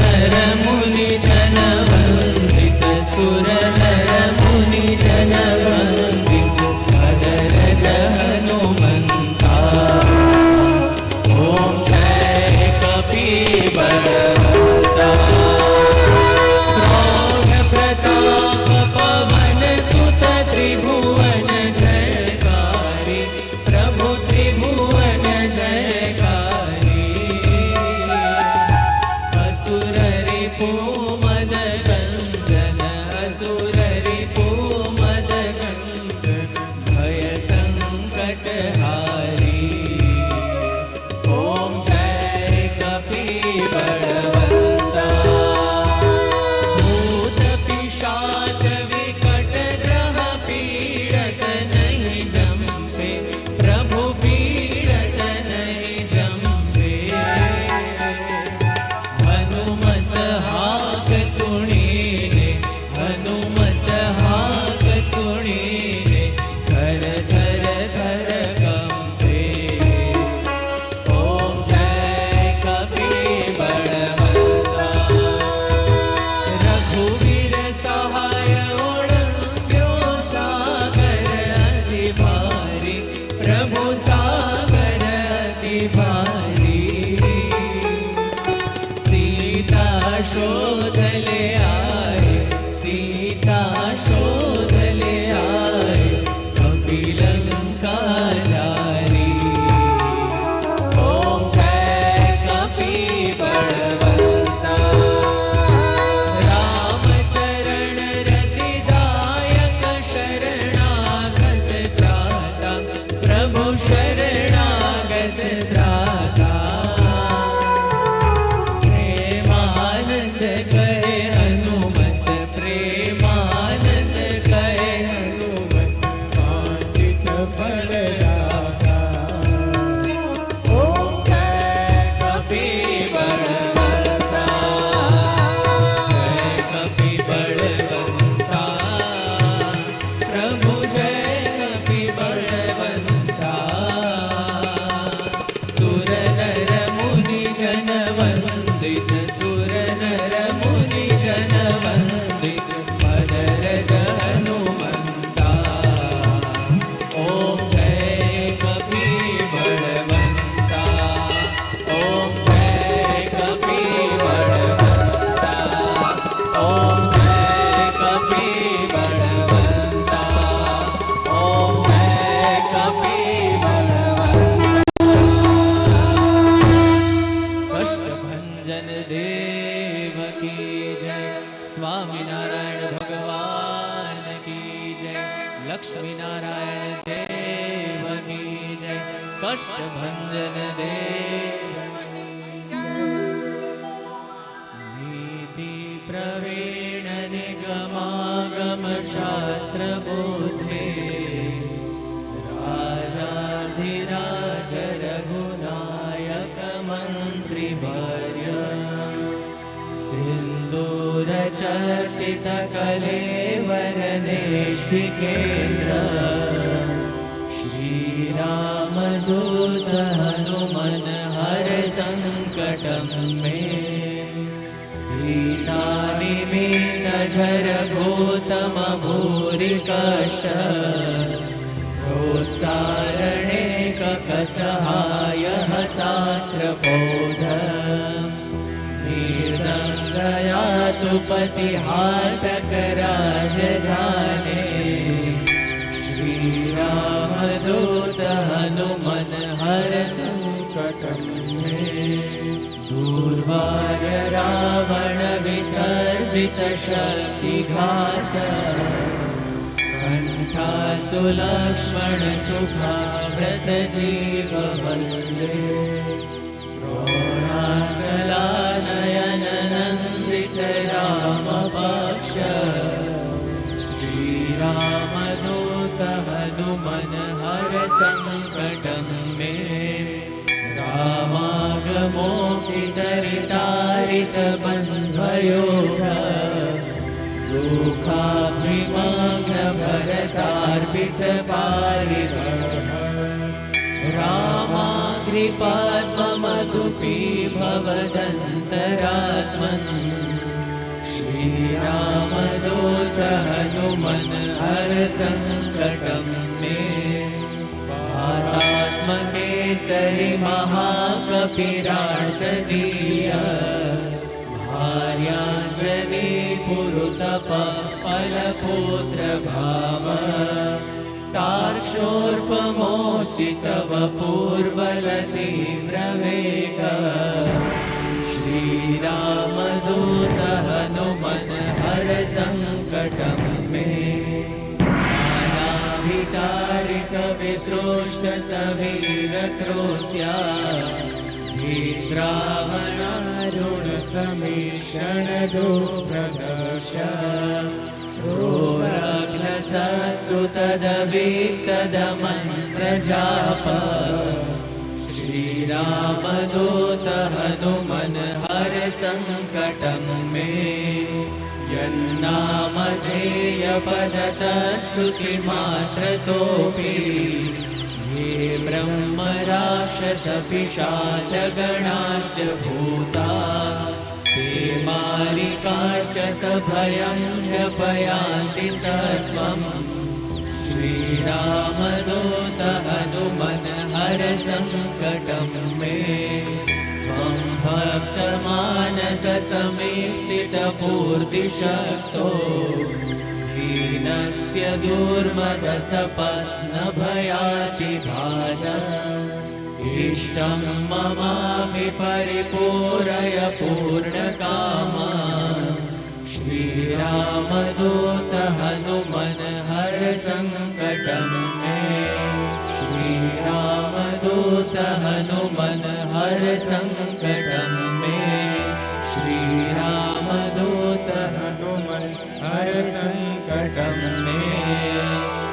रा जनवन्दित Surnar I shoulder. जय कष्टभंजन देव नीति प्रवीण निगमागम शास्त्र बोधे राजाधिराज रघुनायक मन्त्रिवर्य सिन्दूर चर्चित कलेवर नेष्टिकेन्द्र श्रीरामदूत हनुमन हर सङ्कटं सीता सीतानिमित झर गौतम भूरि कष्ट। प्रोत्सारणे ककसहाय हतास्रबोध निर्दङ्गया तु पतिहाटक राजधाने। અવધૂત હનુમન હર સંકટ દુર્વાર રાવણ વિસર્જિત શક્તિઘાત કંઠાસુલક્ષ્મણ સુખાવ્રત જીવ વંદે રોણાચલાનયન નંદિત રામપક્ષ શ્રીરામ रामपक्ष श्रीरामदूत हनुमन हर सङ्कटं मे रामागमोकितरितारित बन्ध्वयोग दुःखाभिमाग्न भरतार्पित पारिगः रामाग्रिपाद्ममधुपी भवदन्तरात्मन् श्रीरामदूत हनुमन हर सङ्कटं मे पारात्मकेसरि महाकपिरार्तदीय भार्याञ्जलि पुरुतप फलपुत्र भाव तार्क्षोर्पमोचितव पूर्वलतीव्रवेग नानाविचारिक विसृष्ट सवीरकृत्या ीद्रावणारुण समीक्षण दुप्रकाश रोग्नसत्सु तदवित्तदमन्त्रजाप श्रीरामदूत हनुमन हर सङ्कटं मे। श्रुतिमात्रतोऽपि ये ब्रह्म राक्षसपिशाच गणाश्च भूता ते मारिकाश्च सभयं श्रीरामदूत हनुमन हर सङ्कटं मे भक्तमानस समीक्षितपूर्तिशक्तो दीनस्य दुर्मदसपन्नभयातिभाज इष्टं ममापि परिपूरय पूर्णकामा। श्रीरामदूत हनुमन् हर सङ्कटं मे श्रीरामदूत हनुमन् हर निकटं मे श्रीरामदूत हनुमन् हर सङ्कटं में